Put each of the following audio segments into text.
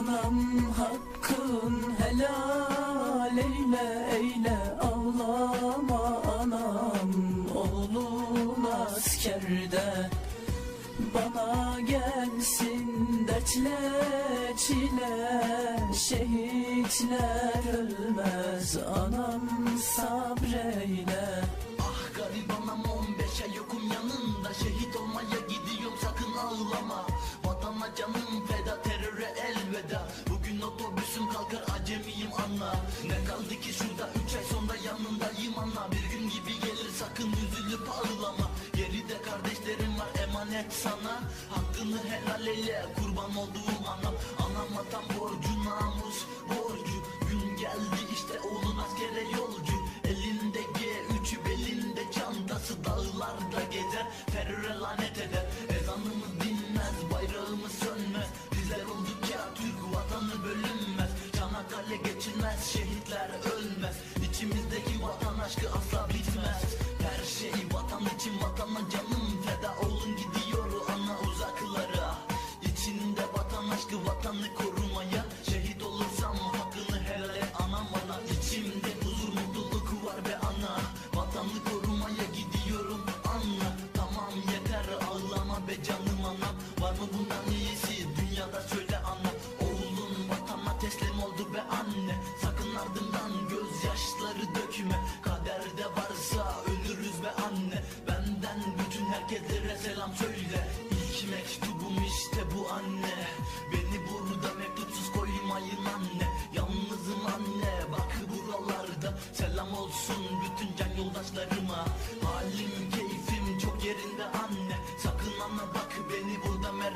Anam hakkın helal eyle eyle. Ağlama anam Oğlun askerde. Bana gelsin dertle çile. Şehitler ölmez anam sabreyle. Ah garip anam 15'e yokum yanında. Şehit olmaya gibi gelir sakın üzülüp ağlama. Geride kardeşlerim var emanet sana. Hakkını helal eyle kurban olduğum anam. Anam vatan borcu namus borcu. Gün geldi işte oğlun askere yolcu. Elinde G3 belinde çantası. Dağlarda gezer Teröre lanet eder. Ezanımız dinmez bayrağımız sönmez. Bizler oldukça Türk vatanı bölünmez. Çanakkale geçilmez şehitler ölmez. İçimizdeki vatan aşkı asla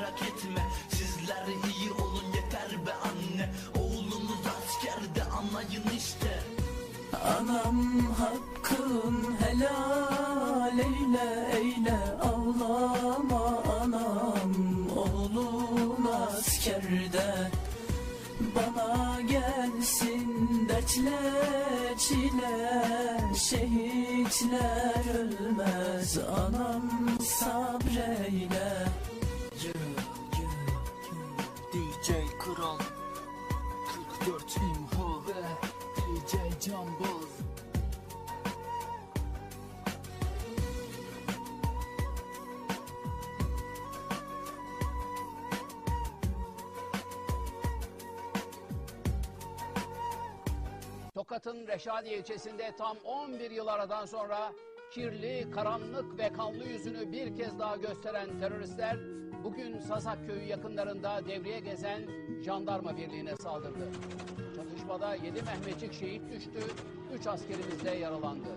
merak etme. Sizler iyi olun yeter be anne. Oğlunuz askerde anlayın işte. Anam hakkın helal eyle eyle. Ağlama anam Oğlun askerde. Bana gelsin dertle çile. Şehitler ölmez anam sabreyle Kral 44 imha ve DJ Cambaz Tokat'ın Reşadiye ilçesinde tam 11 yıl aradan sonra kirli, karanlık ve kanlı yüzünü bir kez daha gösteren teröristler bugün Sazak köyü yakınlarında devriye gezen jandarma birliğine saldırdı. Çatışmada 7 Mehmetçik şehit düştü, 3 askerimiz de yaralandı.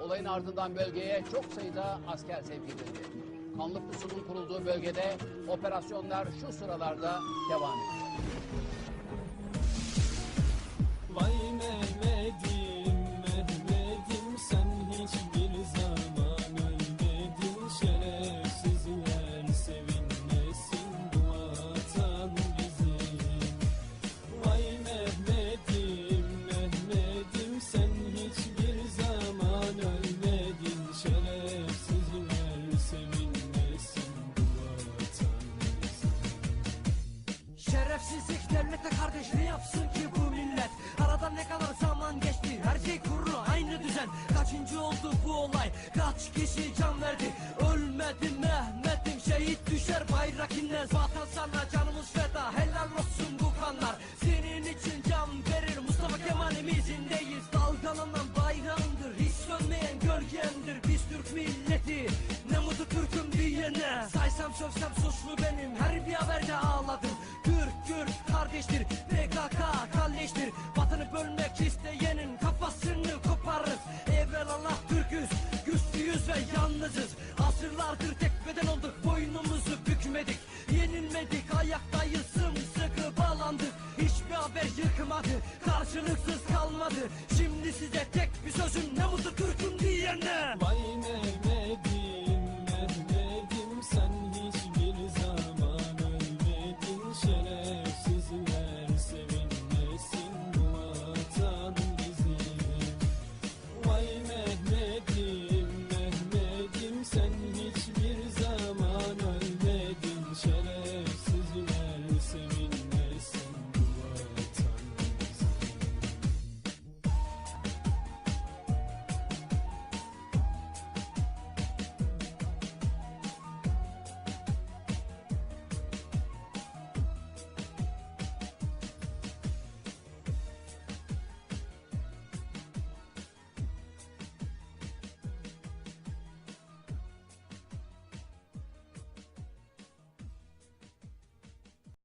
Olayın ardından bölgeye çok sayıda asker sevk edildi. Kanlı pusunun kurulduğu bölgede operasyonlar şu sıralarda devam ediyor. Diyene Saysam sövsem suçlu benim? Her bir haberde ağladım. Türk Kürt kardeştir. PKK kalleştir. Vatanı bölmek isteyenin kafasını koparırız. Evvel Allah Türk'üz güçlüyüz ve yalnızız. Asırlardır tek beden olduk boynumuzu bükmedik. Yenilmedik ayaktayız sımsıkı bağlandık. Hiçbir haber yıkmadı karşılıksız kalmadı. Şimdi size tek bir sözüm ne mutlu Türk'üm diyene